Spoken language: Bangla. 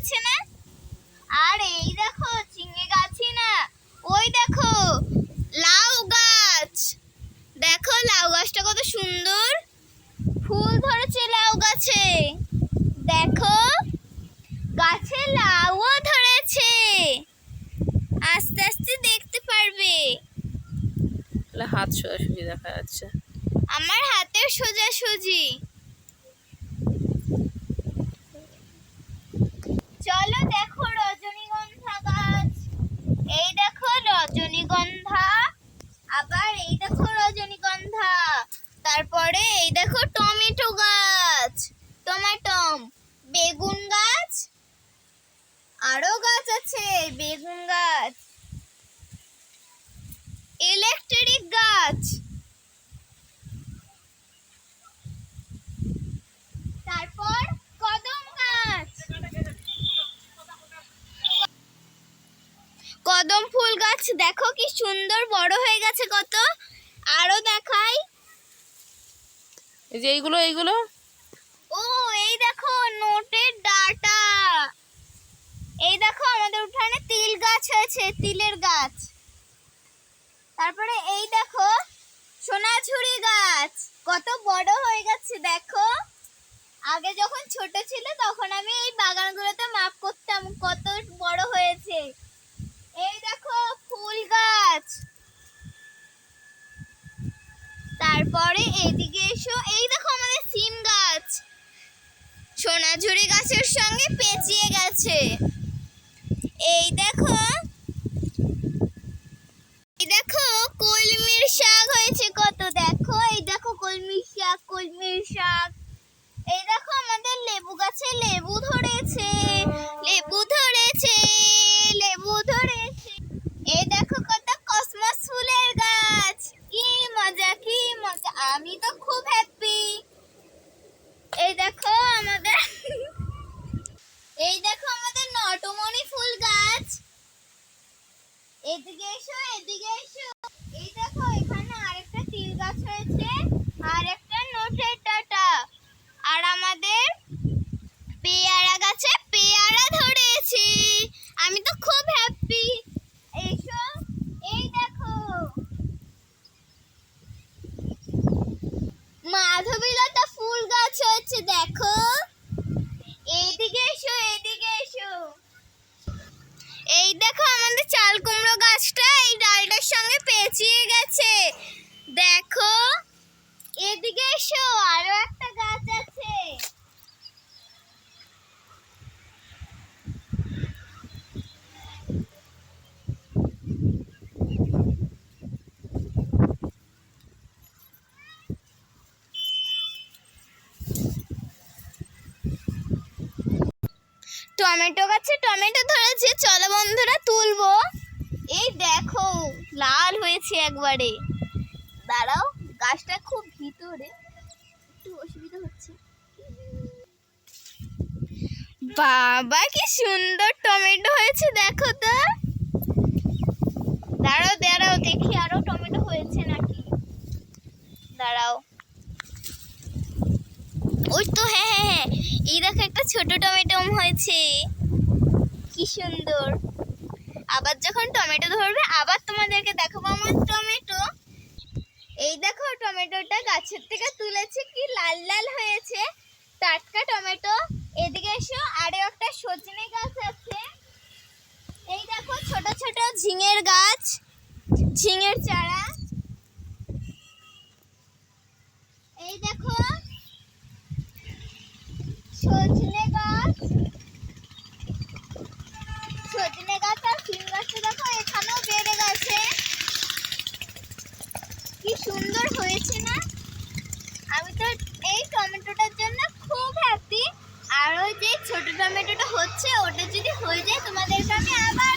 আছে না? আর এই দেখো চিংড়ি গাছই না। ওই দেখো লাউ গাছ। দেখো লাউ গাছটা কত সুন্দর। ফুল ধরেছে লাউ গাছে। দেখো গাছে লাউও ধরেছে। আস্তে আস্তে দেখতে পারবে। হাত সোজাসুজি দেখা যাচ্ছে। আমার হাতের সোজাসুজি। দেখো রজনীগন্ধা। তারপরে এই দেখো টমেটো গাছ, টমেটম, বেগুন গাছ, আরও গাছ আছে, বেগুন গাছ ইলেকট্রিক গাছ। তারপর কদম গাছ। কদম ফুল গাছ, দেখো কি সুন্দর, বড় হয়ে গেছে কত। আরও দেখাই। এই যে এইগুলো এইগুলো? ও এই দেখো নোটের ডাটা। এই দেখো আমাদের উঠানে তিল গাছ হয়েছে তিলের গাছ। তারপরে এই দেখো সোনাঝুরি গাছ। কত বড় হয়ে গেছে দেখো। আগে যখন ছোট ছিল তখন আমি এই বাগানগুলোতে মাপ করতাম কত বড় হয়েছে এই দেখো ফুল গাছ তারপরে এদিকে এসো এই দেখো আমাদের সিম গাছ সোনাঝুরি গাছের সঙ্গে গেছে এই দেখো। এই দেখো, কলমির শাক হয়েছে কত, দেখো। এই দেখো কলমির শাক কলমির শাক। এই দেখো আমাদের লেবু গাছে লেবু ধরেছে লেবু ধরেছে লেবু ধরেছে। এই দেখো কত কসমস ফুলের গাছ, কি মজা কি মজা। আমি তো খুব হ্যাপি এই দেখো আমাদের এই দেখো আমাদের ফুল গাছ। এদিকে এসো এদিকে এসো। এই দেখো, এখানে আরেকটা তিল গাছ হয়েছে আর একটা নোটের টাটা। আর আমাদের পেয়ারা গাছে পেয়ারা ধরেছি। আমি তো খুব হ্যাপি এসো, এই দেখো। মাধবীলতা ফুল গাছ হয়েছে, দেখো এইদিকে এসো এইদিকে এসো এই দেখো আমাদের চাল কুমড়ো গাছটা এই ডালটার সঙ্গে পেঁচিয়ে গেছে দেখো এদিকে এসো আরও একটা গাছ আছে টমেটো গাছে টমেটো ধরেছে, চলো বন্ধুরা তুলবো। এই দেখো, লাল হয়েছে একবারে। দাঁড়াও, গাছটা খুব ভিতরে। একটু অসুবিধা হচ্ছে। বাবা, কি সুন্দর টমেটো হয়েছে, দেখো তো। দাঁড়াও দাঁড়াও, দেখি আরও টমেটো হয়েছে নাকি। দাঁড়াও। ওই তো হ্যাঁ এই দেখো, একটা ছোট টমেটো হয়েছে। কি সুন্দর। আবার যখন টমেটো ধরবে, আবার তোমাদেরকে দেখাবো আমার টমেটো। এই দেখো, টমেটোটা গাছের থেকে তুলেছে, কি লাল লাল হয়েছে। টাটকা টমেটো। এদিকে এসো, আরও একটা সজনে গাছ আছে। এই দেখো, ছোট ছোট ঝিঙের গাছ, ঝিঙের চারা এই দেখো সজনে গাছ সজনে গাছ এখানেও বেড়ে গেছে। কি সুন্দর হয়েছে না? আমি তো এই টমেটোটার জন্য খুব হ্যাপি আর ওই যে ছোট টমেটোটা হচ্ছে, ওটা যদি হয়ে যায় তোমাদেরকে আমি আবার